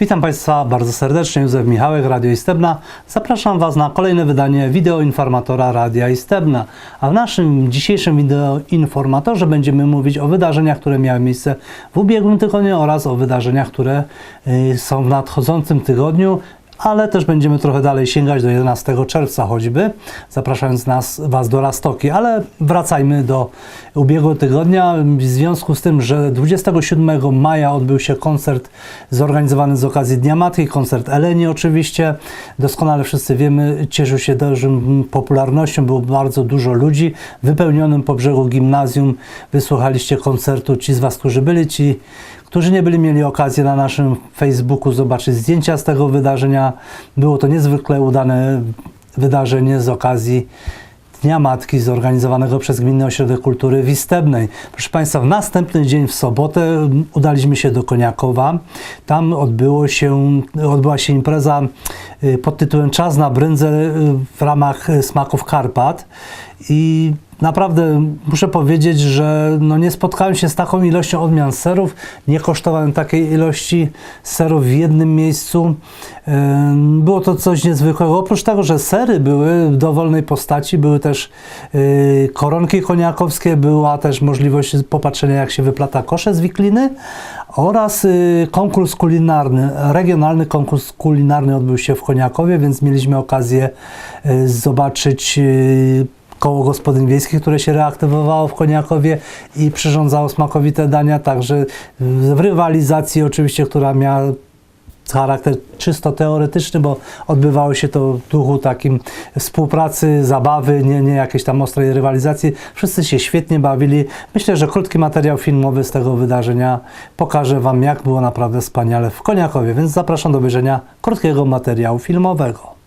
Witam Państwa bardzo serdecznie, Józef Michałek, Radio Istebna. Zapraszam Was na kolejne wydanie wideoinformatora Radia Istebna. A w naszym dzisiejszym wideoinformatorze będziemy mówić o wydarzeniach, które miały miejsce w ubiegłym tygodniu oraz o wydarzeniach, które y, są w nadchodzącym tygodniu. Ale też będziemy trochę dalej sięgać do 11 czerwca choćby, zapraszając nas, Was do Rastoki. Ale wracajmy do ubiegłego tygodnia. W związku z tym, że 27 maja odbył się koncert zorganizowany z okazji Dnia Matki, koncert Eleni oczywiście. Doskonale wszyscy wiemy, cieszył się dużą popularnością, było bardzo dużo ludzi. Wypełnionym po brzegu gimnazjum wysłuchaliście koncertu. Ci z Was, którzy byli, ci którzy nie byli mieli okazji na naszym Facebooku zobaczyć zdjęcia z tego wydarzenia. Było to niezwykle udane wydarzenie z okazji Dnia Matki zorganizowanego przez Gminny Ośrodek Kultury w Istebnej. Proszę Państwa, w następny dzień w sobotę udaliśmy się do Koniakowa. Tam odbyło się, odbyła się impreza y, pod tytułem Czas na brędzę y, w ramach y, Smaków Karpat i Naprawdę muszę powiedzieć, że no nie spotkałem się z taką ilością odmian serów. Nie kosztowałem takiej ilości serów w jednym miejscu. Ym, Było to coś niezwykłego. Oprócz tego, że sery były w dowolnej postaci, były też yy, koronki koniakowskie, była też możliwość popatrzenia, jak się wyplata kosze z wikliny oraz yy, konkurs kulinarny. Regionalny konkurs kulinarny odbył się w Koniakowie, więc mieliśmy okazję yy, zobaczyć yy, koło gospodyń wiejskich, które się reaktywowało w Koniakowie i przyrządzało smakowite dania, także w rywalizacji oczywiście, która miała charakter czysto teoretyczny, bo odbywało się to w duchu takim współpracy, zabawy, nie, nie jakiejś tam ostrej rywalizacji. Wszyscy się świetnie bawili. Myślę, że krótki materiał filmowy z tego wydarzenia pokaże Wam, jak było naprawdę wspaniale w Koniakowie, więc zapraszam do obejrzenia krótkiego materiału filmowego.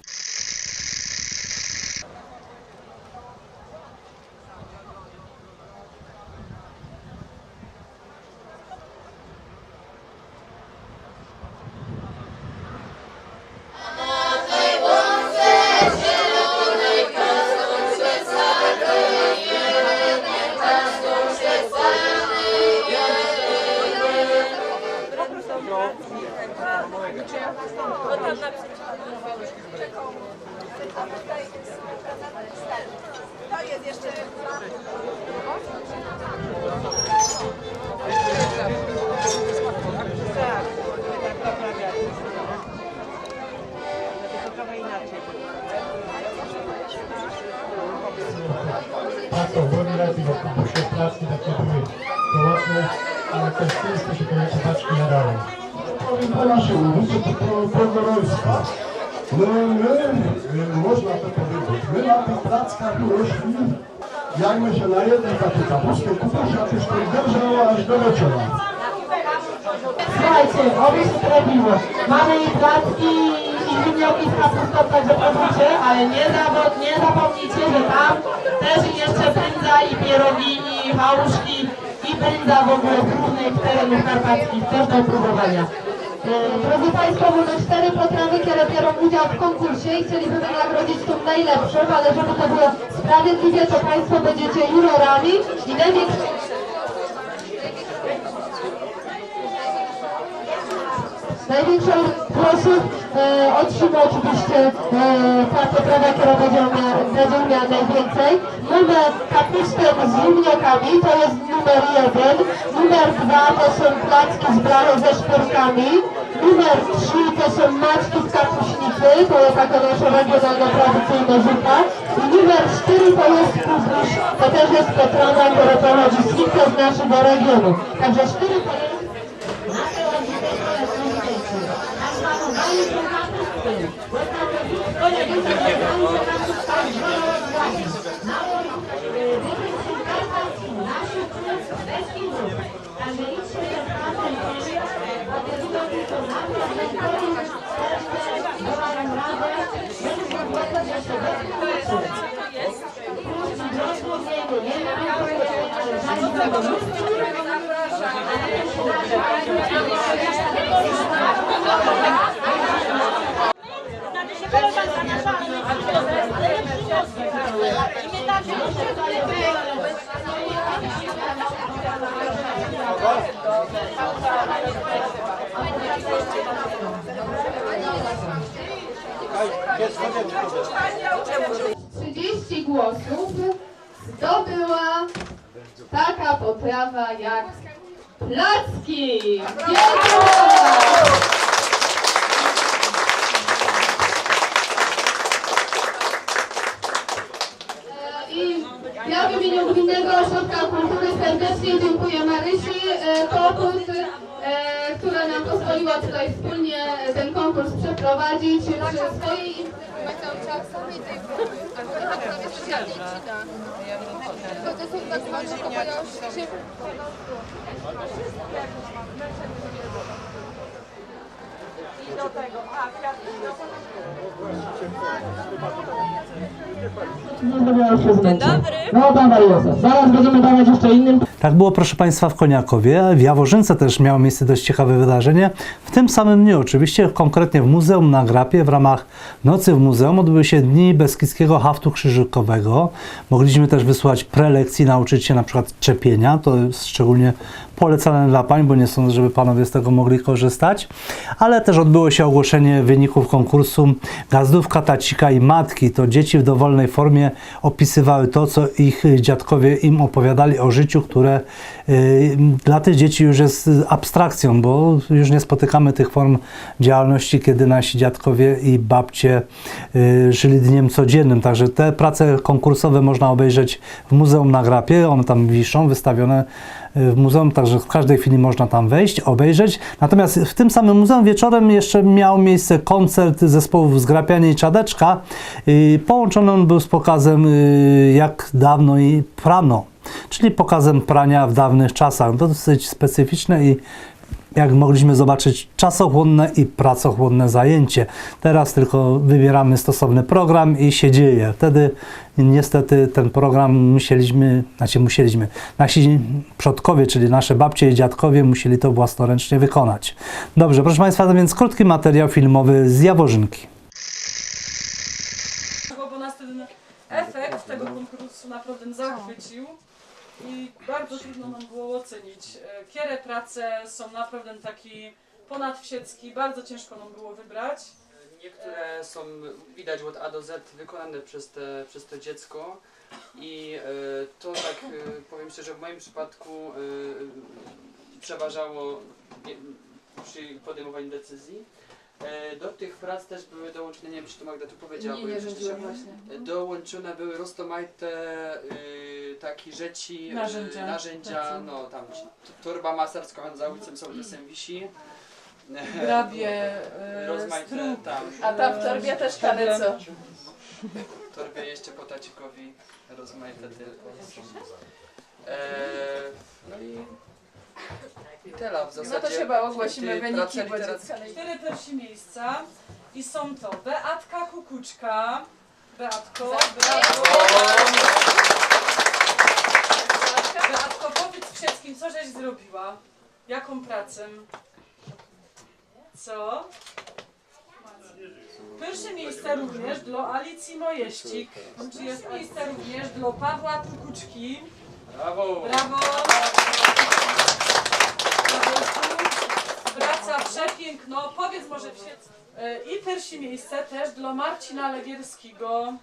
Po gorączku. No my, y, można to powiedzieć, my na tych plackach rośli, jakby się na jednej takiej kapustkę kupuś, a już to dobrze aż do wieczora. Słuchajcie, oby się trafiło. Mamy i placki i ziemnioki z kapustą, także proszę, ale nie, zabo- nie zapomnijcie, że tam też jeszcze brędza i pierogi i hałuszki i brędza w ogóle z różnych terenów karpackich, też do próbowania. E, Drodzy Państwo, mamy cztery programy, które biorą udział w konkursie i chcielibyśmy nagrodzić tą najlepszą, ale żeby to było sprawiedliwie, to Państwo będziecie jurorami i największą Największą proszę e, otrzyma oczywiście e, miała, będzie miała najwięcej. Mamy kapustę z ziemniakami, to jest numer jeden. Numer dwa to są placki z blachy ze szpyrkami. Numer trzy to są maczki z kapuśnicy, to jest taka nasza regionalna tradycyjna zupa. I numer cztery to jest kubuś, to też jest potrawa, która pochodzi stricte z naszego regionu. Także cztery to jest nasze rodziny, Znaczy 30 głosów zdobyła taka potrawa jak placki. Dziękuję! Ja w imieniu Gminnego Ośrodka Kultury serdecznie dziękuję Marysi e, Kokut, e, która nam pozwoliła tutaj wspólnie ten konkurs przeprowadzić przy swojej Dzień dobry. No zaraz będziemy dawać jeszcze innym. Tak było, proszę Państwa, w Koniakowie. W Jaworzynce też miało miejsce dość ciekawe wydarzenie. W tym samym dniu, oczywiście, konkretnie w Muzeum na Grapie, w ramach Nocy w Muzeum odbyły się Dni Beskidzkiego Haftu Krzyżykowego. Mogliśmy też wysłać prelekcji, nauczyć się na przykład czepienia. To jest szczególnie polecane dla pań, bo nie sądzę, żeby panowie z tego mogli korzystać. Ale też odbyło się ogłoszenie wyników konkursu Gazdówka, Tacika i Matki. To dzieci w dowolnej formie opisywały to, co ich dziadkowie im opowiadali o życiu, które dla tych dzieci już jest abstrakcją, bo już nie spotykamy tych form działalności, kiedy nasi dziadkowie i babcie y, żyli dniem codziennym. Także te prace konkursowe można obejrzeć w Muzeum na Grapie. One tam wiszą, wystawione w muzeum, także w każdej chwili można tam wejść, obejrzeć. Natomiast w tym samym muzeum wieczorem jeszcze miał miejsce koncert zespołów Zgrapianie i Czadeczka. Połączony on był z pokazem jak dawno i prano, czyli pokazem prania w dawnych czasach. To dosyć specyficzne i jak mogliśmy zobaczyć, czasochłonne i pracochłonne zajęcie. Teraz tylko wybieramy stosowny program i się dzieje. Wtedy niestety ten program musieliśmy, znaczy musieliśmy, nasi przodkowie, czyli nasze babcie i dziadkowie musieli to własnoręcznie wykonać. Dobrze, proszę Państwa, to więc krótki materiał filmowy z Jaworzynki. bo nas ten efekt tego konkursu naprawdę zachwycił i bardzo trudno nam było ocenić. E, Kiere prace są naprawdę taki ponadwsiecki, bardzo ciężko nam było wybrać. Niektóre są widać od A do Z wykonane przez, te, przez to dziecko i e, to tak e, powiem szczerze, w moim przypadku przeważało przy podejmowaniu decyzji. Do tych prac też były dołączone, nie wiem czy to Magda tu powiedziała, Nie, bo nie wcześniej- właśnie. Dołączone były roztomajte e, takie rzeczy, e, Narzędzia. narzędzia no tam torba masarska za ulicą sołtysem wisi. Grabie, e, Rozmaite strób, tam. A tam w torbie też karyco. torbie jeszcze po tacikowi rozmaite tylko. Eee, no i, i tyle w zasadzie. No to chyba ogłosimy wyniki, cztery pierwsze miejsca i są to Beatka Kukuczka. Beatko, brawo. Beatko, wszystkim, co żeś zrobiła? Jaką pracę? Co? Pierwsze miejsce również dla Alicji Mojeścik. Czy jest miejsce również dla Pawła Kukuczki? Brawo! Brawo! Praca przepiękno. Powiedz może wsiec. E, I pierwsze miejsce też dla Marcina Legierskiego.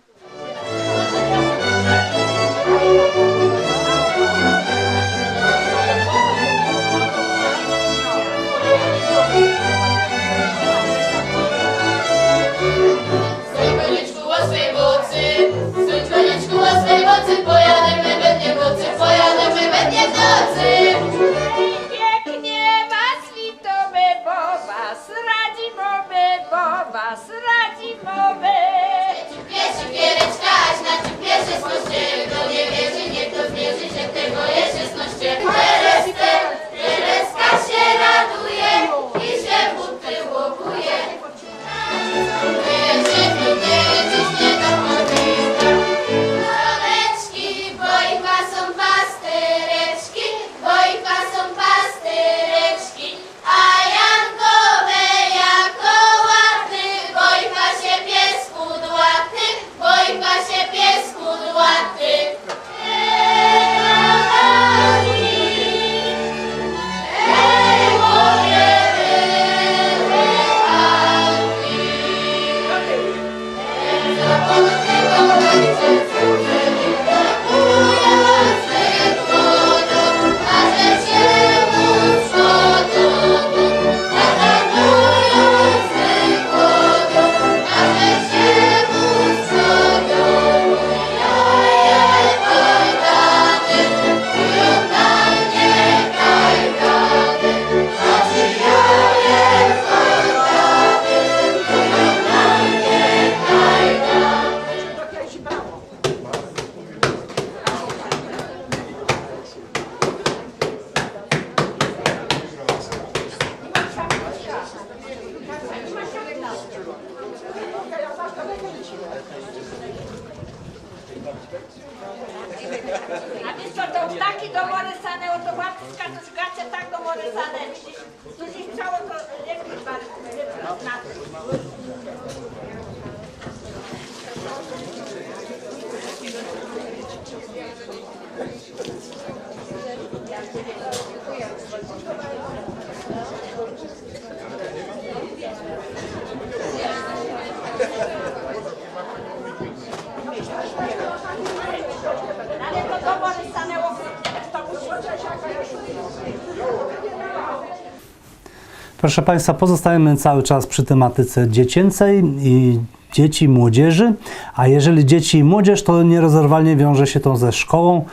Proszę Państwa, pozostajemy cały czas przy tematyce dziecięcej i dzieci młodzieży, a jeżeli dzieci i młodzież, to nierozerwalnie wiąże się to ze szkołą,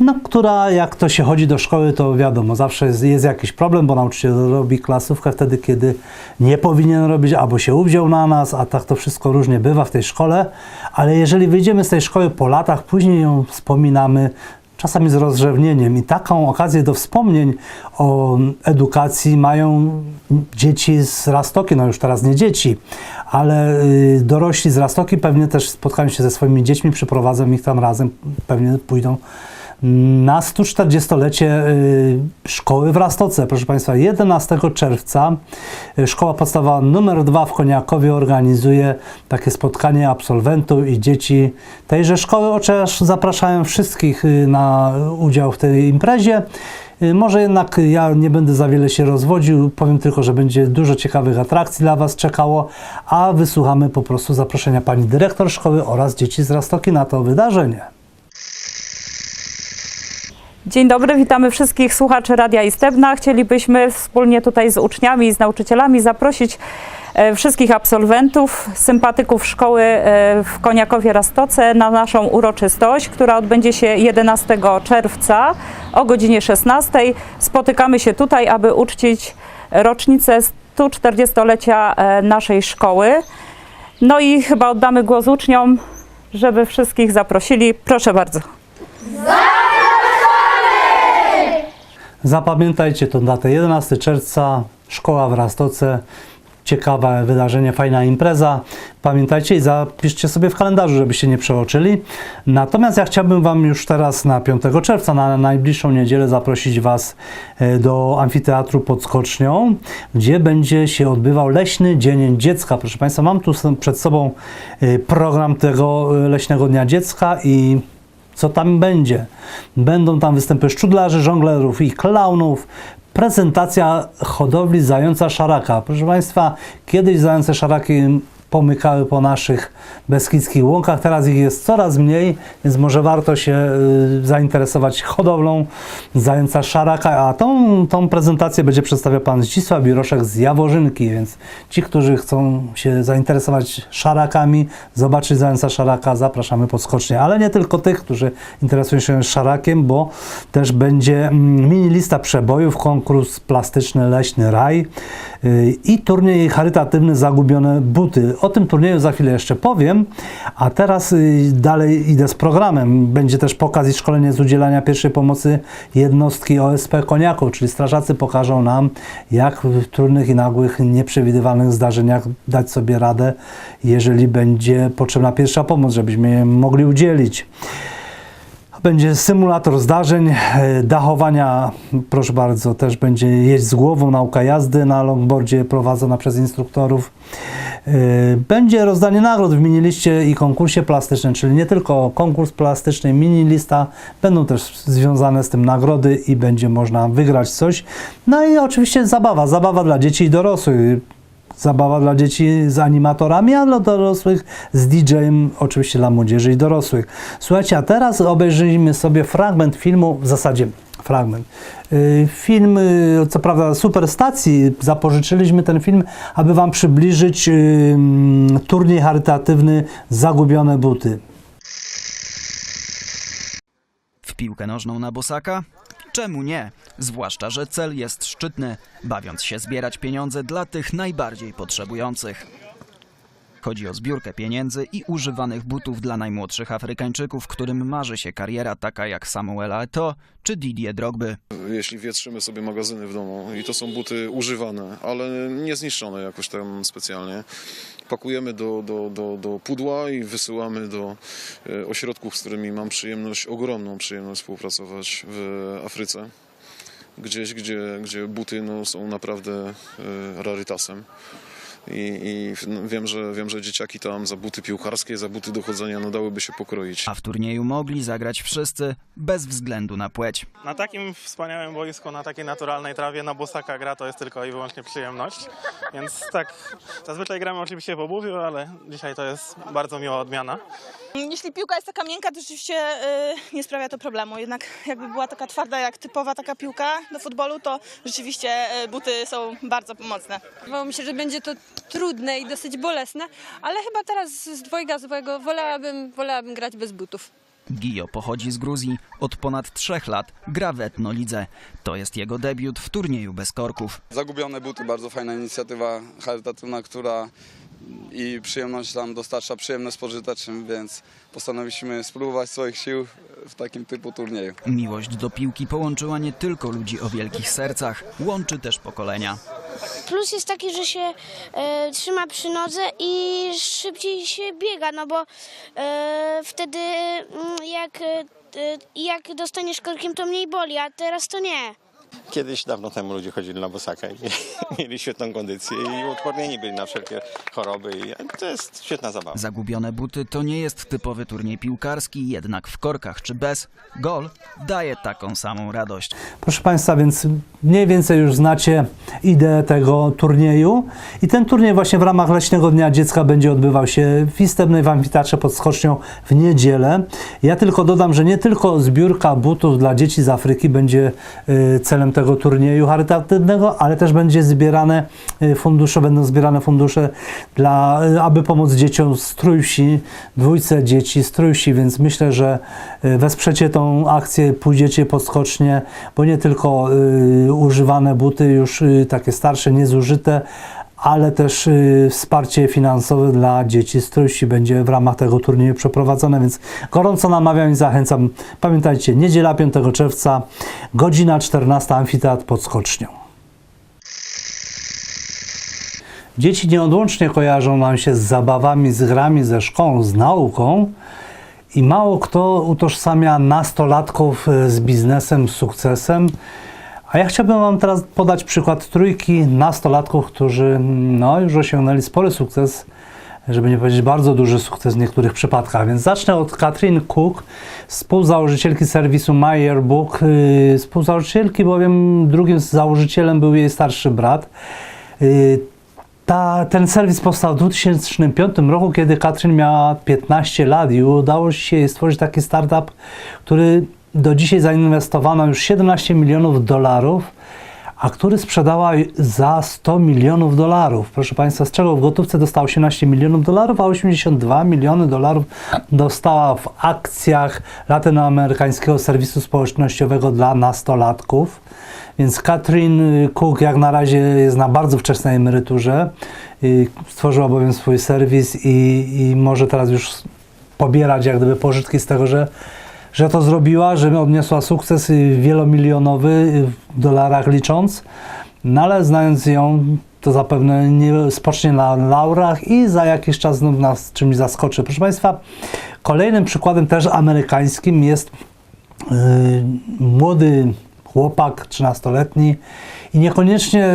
no, która jak to się chodzi do szkoły, to wiadomo, zawsze jest, jest jakiś problem, bo nauczyciel robi klasówkę wtedy, kiedy nie powinien robić, albo się uwziął na nas, a tak to wszystko różnie bywa w tej szkole, ale jeżeli wyjdziemy z tej szkoły po latach, później ją wspominamy, czasami z rozrzewnieniem. I taką okazję do wspomnień o edukacji mają dzieci z Rastoki, no już teraz nie dzieci, ale y, dorośli z Rastoki pewnie też spotkają się ze swoimi dziećmi, przyprowadzą ich tam razem, pewnie pójdą na 140-lecie y, szkoły w Rastoce. Proszę Państwa, 11 czerwca y, Szkoła Podstawowa numer 2 w Koniakowie organizuje takie spotkanie absolwentów i dzieci tejże szkoły, chociaż zapraszają wszystkich y, na udział w tej imprezie. Może jednak ja nie będę za wiele się rozwodził, powiem tylko, że będzie dużo ciekawych atrakcji dla Was czekało, a wysłuchamy po prostu zaproszenia pani dyrektor szkoły oraz dzieci z Rastoki na to wydarzenie. Dzień dobry, witamy wszystkich słuchaczy Radia Istebna. Chcielibyśmy wspólnie tutaj z uczniami i z nauczycielami zaprosić e, wszystkich absolwentów, sympatyków szkoły e, w Koniakowie Rastoce na naszą uroczystość, która odbędzie się 11 czerwca o godzinie 16. Spotykamy się tutaj, aby uczcić rocznicę 140-lecia e, naszej szkoły. No i chyba oddamy głos uczniom, żeby wszystkich zaprosili. Proszę bardzo. Zapamiętajcie tą datę 11 czerwca, szkoła w Rastoce. Ciekawe wydarzenie, fajna impreza. Pamiętajcie i zapiszcie sobie w kalendarzu, żebyście nie przeoczyli. Natomiast ja chciałbym Wam już teraz na 5 czerwca, na najbliższą niedzielę, zaprosić Was e, do amfiteatru pod Skocznią, gdzie będzie się odbywał Leśny Dzień Dziecka. Proszę Państwa, mam tu przed sobą e, program tego e, Leśnego Dnia Dziecka i co tam będzie. Będą tam występy szczudlarzy, żonglerów i klaunów. Prezentacja hodowli zająca szaraka. Proszę Państwa, kiedyś zające szaraki pomykały po naszych beskidzkich łąkach, teraz ich jest coraz mniej, więc może warto się y, zainteresować hodowlą zająca szaraka, a tą, tą prezentację będzie przedstawiał Pan Zdzisław Biroszek z Jaworzynki, więc ci, którzy chcą się zainteresować szarakami, zobaczyć zająca szaraka, zapraszamy pod skocznie, ale nie tylko tych, którzy interesują się szarakiem, bo też będzie mm, mini lista przebojów, konkurs plastyczny Leśny Raj y, i turniej charytatywny Zagubione Buty. O tym turnieju za chwilę jeszcze powiem, a teraz y, dalej idę z programem. Będzie też pokaz i szkolenie z udzielania pierwszej pomocy jednostki OSP Koniaków, czyli strażacy pokażą nam, jak w trudnych i nagłych, nieprzewidywalnych zdarzeniach dać sobie radę, jeżeli będzie potrzebna pierwsza pomoc, żebyśmy mogli udzielić. Będzie symulator zdarzeń, e, dachowania, proszę bardzo, też będzie jeść z głową, nauka jazdy na longboardzie prowadzona przez instruktorów. E, Będzie rozdanie nagród w miniliście i konkursie plastycznym, czyli nie tylko konkurs plastyczny, minilista, będą też związane z tym nagrody i będzie można wygrać coś. No i oczywiście zabawa, zabawa dla dzieci i dorosłych zabawa dla dzieci z animatorami, a dla dorosłych z DJ-em, oczywiście dla młodzieży i dorosłych. Słuchajcie, a teraz obejrzyjmy sobie fragment filmu, w zasadzie fragment. Y, Film, y, co prawda, Superstacji, zapożyczyliśmy ten film, aby Wam przybliżyć y, mm, turniej charytatywny Zagubione Buty. W piłkę nożną na bosaka? Czemu nie? Zwłaszcza, że cel jest szczytny, bawiąc się zbierać pieniądze dla tych najbardziej potrzebujących. Chodzi o zbiórkę pieniędzy i używanych butów dla najmłodszych Afrykańczyków, którym marzy się kariera taka jak Samuela Eto'o czy Didier Drogby. jeśli wietrzymy sobie magazyny w domu i to są buty używane, ale nie zniszczone jakoś tam specjalnie, pakujemy do, do, do, do pudła i wysyłamy do e, ośrodków, z którymi mam przyjemność, ogromną przyjemność współpracować w Afryce. Gdzieś, gdzie, gdzie buty no, są naprawdę e, rarytasem. I, i no, wiem, że, wiem, że dzieciaki tam za buty piłkarskie, za buty do chodzenia no, dałyby się pokroić. A w turnieju mogli zagrać wszyscy, bez względu na płeć. Na takim wspaniałym boisku, na takiej naturalnej trawie, na bosaka gra to jest tylko i wyłącznie przyjemność. Więc tak, zazwyczaj gramy oczywiście w obuwiu, ale dzisiaj to jest bardzo miła odmiana. Jeśli piłka jest taka miękka, to rzeczywiście y, nie sprawia to problemu. Jednak jakby była taka twarda, jak typowa taka piłka do futbolu, to rzeczywiście y, buty są bardzo pomocne. Wydawało mi się, że będzie to trudne i dosyć bolesne, ale chyba teraz z dwojga swojego wolałabym, wolałabym grać bez butów. Gio pochodzi z Gruzji, od ponad trzech lat gra w etnolidze. To jest jego debiut w turnieju bez korków. Zagubione buty, bardzo fajna inicjatywa charytatywna, która i przyjemność nam dostarcza przyjemne z pożytecznym, więc postanowiliśmy spróbować swoich sił w takim typu turnieju. Miłość do piłki połączyła nie tylko ludzi o wielkich sercach, łączy też pokolenia. Plus jest taki, że się e, trzyma przy nodze i szybciej się biega, no bo e, wtedy mm, jak, e, jak dostaniesz korkiem to mniej boli, a teraz to nie. Kiedyś, dawno temu ludzie chodzili na bosaka i mieli świetną kondycję i uodpornieni byli na wszelkie choroby i to jest świetna zabawa. Zagubione buty to nie jest typowy turniej piłkarski, jednak w korkach czy bez, gol daje taką samą radość. Proszę Państwa, więc mniej więcej już znacie ideę tego turnieju. I ten turniej właśnie w ramach Leśnego Dnia Dziecka będzie odbywał się w Istebnej w Amfiteatrze pod Skocznią w niedzielę. Ja tylko dodam, że nie tylko zbiórka butów dla dzieci z Afryki będzie y, celem tego turnieju charytatywnego, ale też będzie zbierane y, fundusze, będą zbierane fundusze dla, y, aby pomóc dzieciom z Trójwsi, dwójce dzieci z Trójwsi, więc myślę, że y, wesprzecie tą akcję, pójdziecie pod skocznie, bo nie tylko używane buty, już takie starsze, niezużyte, ale też y, wsparcie finansowe dla dzieci z Trójsi będzie w ramach tego turnieju przeprowadzone, więc gorąco namawiam i zachęcam. Pamiętajcie, niedziela 5 czerwca, godzina 14, amfiteatr pod Skocznią. Dzieci nieodłącznie kojarzą nam się z zabawami, z grami, ze szkołą, z nauką i mało kto utożsamia nastolatków y, z biznesem, z sukcesem. A ja chciałbym Wam teraz podać przykład trójki nastolatków, którzy no, już osiągnęli spory sukces, żeby nie powiedzieć bardzo duży sukces w niektórych przypadkach. Więc zacznę od Katrin Cook, współzałożycielki serwisu My Yearbook. Yy, Współzałożycielki, bowiem drugim założycielem był jej starszy brat. Yy, Ta, ten serwis powstał w 2005 roku, kiedy Katrin miała 15 lat i udało się jej stworzyć taki startup, który do dzisiaj zainwestowano już 17 milionów dolarów, a który sprzedała za 100 milionów dolarów. Proszę Państwa, z czego w gotówce dostała 18 milionów dolarów, a 82 miliony dolarów dostała w akcjach latynoamerykańskiego serwisu społecznościowego dla nastolatków. Więc Katrin Cook jak na razie jest na bardzo wczesnej emeryturze. Stworzyła bowiem swój serwis i, i może teraz już pobierać jak gdyby pożytki z tego, że że to zrobiła, że odniosła sukces y, wielomilionowy y, w dolarach licząc, no ale znając ją, to zapewne nie spocznie na laurach i za jakiś czas znów nas czymś zaskoczy. Proszę Państwa, kolejnym przykładem też amerykańskim jest yy, młody chłopak, 13-letni i niekoniecznie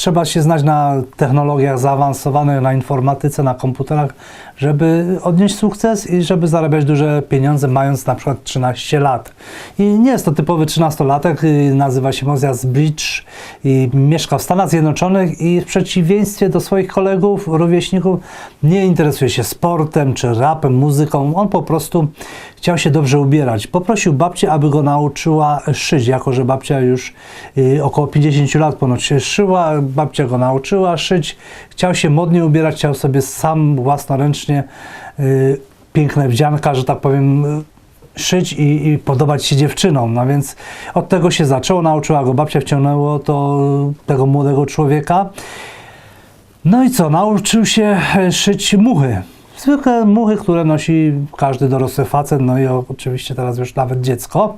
trzeba się znać na technologiach zaawansowanych, na informatyce, na komputerach, żeby odnieść sukces i żeby zarabiać duże pieniądze, mając na przykład 13 lat. I nie jest to typowy 13-latek, y, nazywa się Mozjas Bridge i mieszka w Stanach Zjednoczonych i w przeciwieństwie do swoich kolegów, rówieśników, nie interesuje się sportem czy rapem, muzyką. On po prostu chciał się dobrze ubierać. Poprosił babcię, aby go nauczyła szyć, jako że babcia już y, około 50 lat ponoć się szyła, babcia go nauczyła szyć, chciał się modnie ubierać, chciał sobie sam własnoręcznie y, piękne wdzianka, że tak powiem, y, szyć i, i podobać się dziewczynom. No więc od tego się zaczęło, nauczyła go babcia, wciągnęło to tego młodego człowieka. No i co? Nauczył się e, szyć muchy. Zwykłe muchy, które nosi każdy dorosły facet, no i oczywiście teraz już nawet dziecko.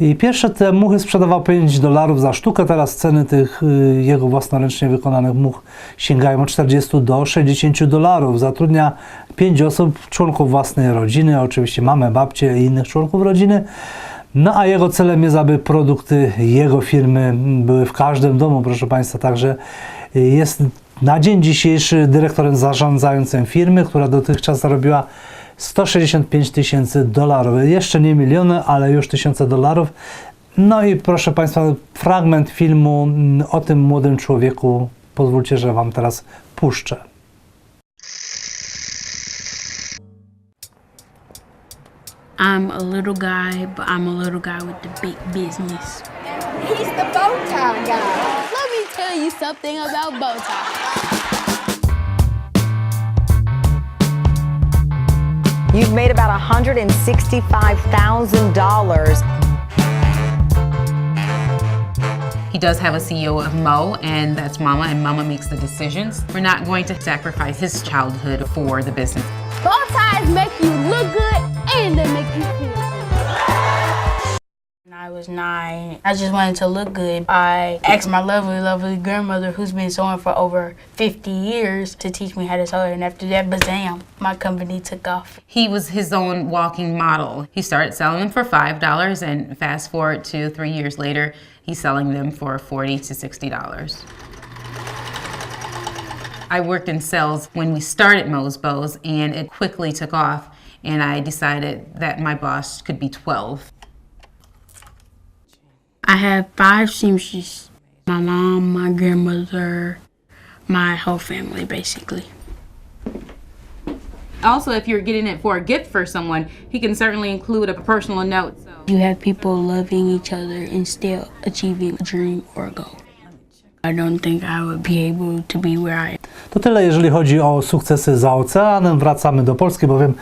I pierwsze te muchy sprzedawał 5 dolarów za sztukę, teraz ceny tych y, jego własnoręcznie wykonanych much sięgają od 40 do 60 dolarów. Zatrudnia 5 osób, członków własnej rodziny, oczywiście mamę, babcię i innych członków rodziny. No a jego celem jest, aby produkty jego firmy były w każdym domu, proszę Państwa. Także jest na dzień dzisiejszy dyrektorem zarządzającym firmy, która dotychczas zarobiła 165 tysięcy dolarów. Jeszcze nie miliony, ale już tysiące dolarów. No i proszę Państwa, fragment filmu mm, o tym młodym człowieku. Pozwólcie, że Wam teraz puszczę. I'm a little guy, but I'm a little guy with the big business. He's the bow tie guy. Let me tell you something about bow tie. You've made about $165,000. He does have a CEO of Mo, and that's Mama, and Mama makes the decisions. We're not going to sacrifice his childhood for the business. Bow ties make you look good and they make you feel good. When I was nine, I just wanted to look good. I asked my lovely, lovely grandmother, who's been sewing for over 50 years, to teach me how to sew. And after that, bazam, my company took off. He was his own walking model. He started selling them for $5, and fast forward to three years later, he's selling them for 40 to $60. I worked in sales when we started Mo's Bows, and it quickly took off. And I decided that my boss could be 12. I have five seamstresses my mom, my grandmother, my whole family, basically. Also, if you're getting it for a gift for someone, he can certainly include a personal note. So. You have people loving each other and still achieving a dream or a goal. To tyle, jeżeli chodzi o sukcesy za oceanem. Wracamy do Polski, bowiem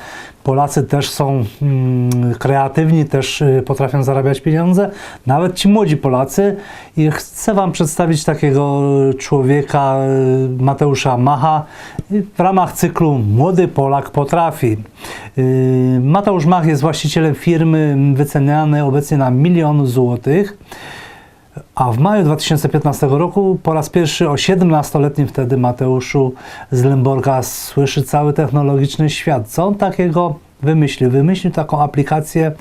Polacy też są mm, kreatywni, też y, potrafią zarabiać pieniądze, nawet ci młodzi Polacy. I chcę Wam przedstawić takiego człowieka, y, Mateusza Macha, w ramach cyklu Młody Polak potrafi. Y, Mateusz Mach jest właścicielem firmy wycenianej obecnie na milion złotych. A w maju 2015 roku po raz pierwszy o 17-letnim wtedy Mateuszu z Lemborga słyszy cały technologiczny świat. Co on takiego wymyślił? Wymyślił taką aplikację,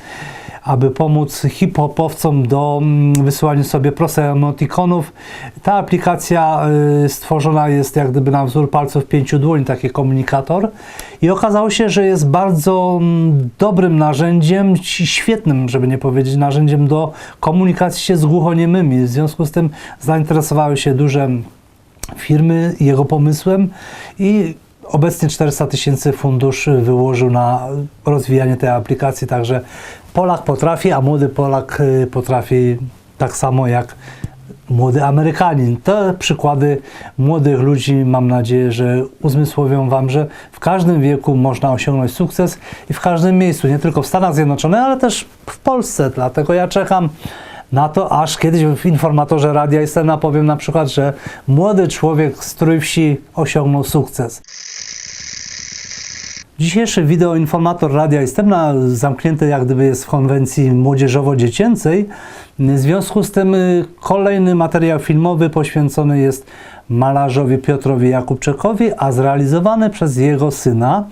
aby pomóc hip-hopowcom do mm, wysyłania sobie prostych emotikonów. Ta aplikacja y, stworzona jest jak gdyby na wzór palców pięciu dłoni, taki komunikator. I okazało się, że jest bardzo mm, dobrym narzędziem, świetnym, żeby nie powiedzieć, narzędziem do komunikacji się z głuchoniemymi. W związku z tym zainteresowały się duże firmy jego pomysłem i obecnie 400 tysięcy fundusz wyłożył na rozwijanie tej aplikacji, także Polak potrafi, a młody Polak y, potrafi tak samo jak młody Amerykanin. Te przykłady młodych ludzi mam nadzieję, że uzmysłowią Wam, że w każdym wieku można osiągnąć sukces i w każdym miejscu, nie tylko w Stanach Zjednoczonych, ale też w Polsce. Dlatego ja czekam na to, aż kiedyś w informatorze Radia Istena powiem na przykład, że młody człowiek z Trójwsi osiągnął sukces. Dzisiejszy wideoinformator Radia Istebna zamknięty jak gdyby jest w konwencji młodzieżowo-dziecięcej. W związku z tym y, kolejny materiał filmowy poświęcony jest malarzowi Piotrowi Jakubczekowi, a zrealizowany przez jego syna.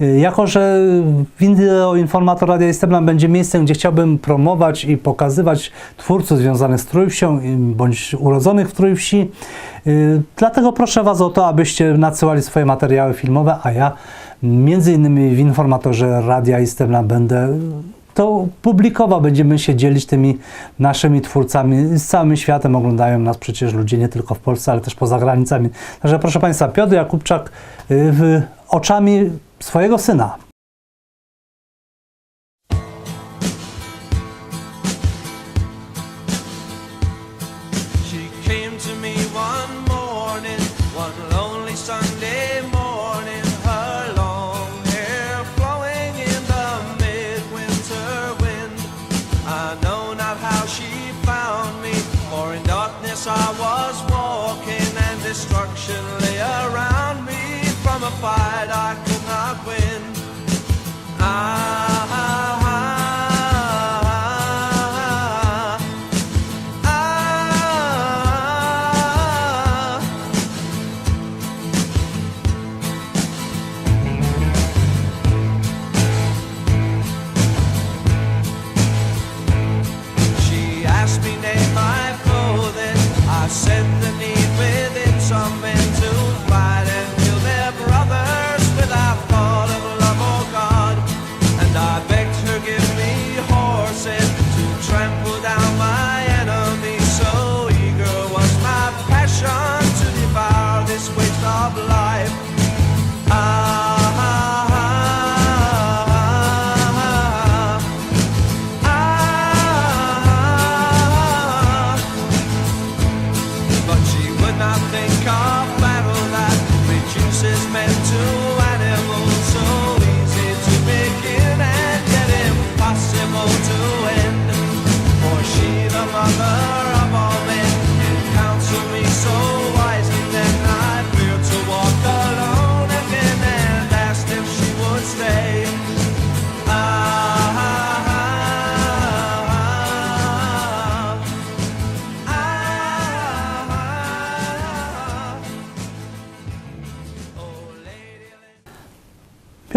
Y, Jako, że wideoinformator Radia Istebna będzie miejscem, gdzie chciałbym promować i pokazywać twórców związanych z Trójwsią y, bądź urodzonych w Trójwsi, dlatego proszę Was o to, abyście nadsyłali swoje materiały filmowe, a ja Między innymi w informatorze Radia Istebna będę to publikował, będziemy się dzielić tymi naszymi twórcami. Z całym światem oglądają nas przecież ludzie nie tylko w Polsce, ale też poza granicami. Także proszę Państwa, Piotr Jakubczak y, w, oczami swojego syna.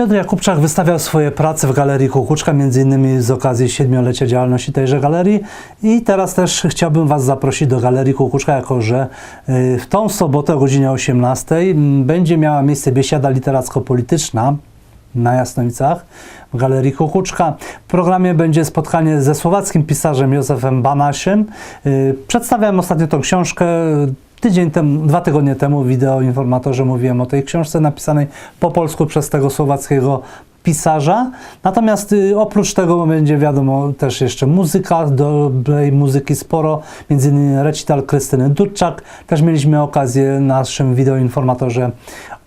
Piotr Jakubczak wystawiał swoje prace w Galerii Kukuczka, innymi z okazji siedmiolecia działalności tejże galerii. I teraz też chciałbym Was zaprosić do Galerii Kukuczka, jako że y, w tą sobotę o godzinie 18 m, będzie miała miejsce biesiada literacko-polityczna na Jasnowicach w Galerii Kukuczka. W programie będzie spotkanie ze słowackim pisarzem Józefem Banasiem. Y, Przedstawiałem ostatnio tą książkę. Tydzień temu, dwa tygodnie temu w wideo informatorze mówiłem o tej książce napisanej po polsku przez tego słowackiego pisarza. Natomiast y, oprócz tego będzie wiadomo też jeszcze muzyka, dobrej muzyki sporo, między innymi recital Krystyny Dudczak. Też mieliśmy okazję na naszym wideoinformatorze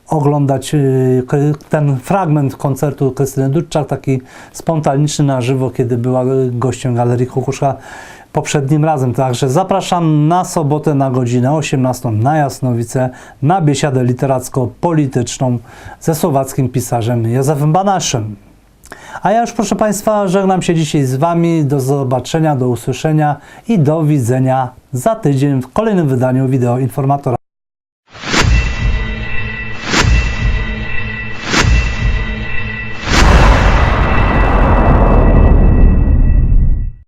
oglądać y, ten fragment koncertu Krystyny Dudczak, taki spontaniczny na żywo, kiedy była y, gościem Galerii Kukuszka poprzednim razem. Także zapraszam na sobotę na godzinę 18 na Jasnowice na biesiadę literacko-polityczną ze słowackim pisarzem Józefem Banaszem. A ja już proszę Państwa żegnam się dzisiaj z Wami. Do zobaczenia, do usłyszenia i do widzenia za tydzień w kolejnym wydaniu wideo informatora.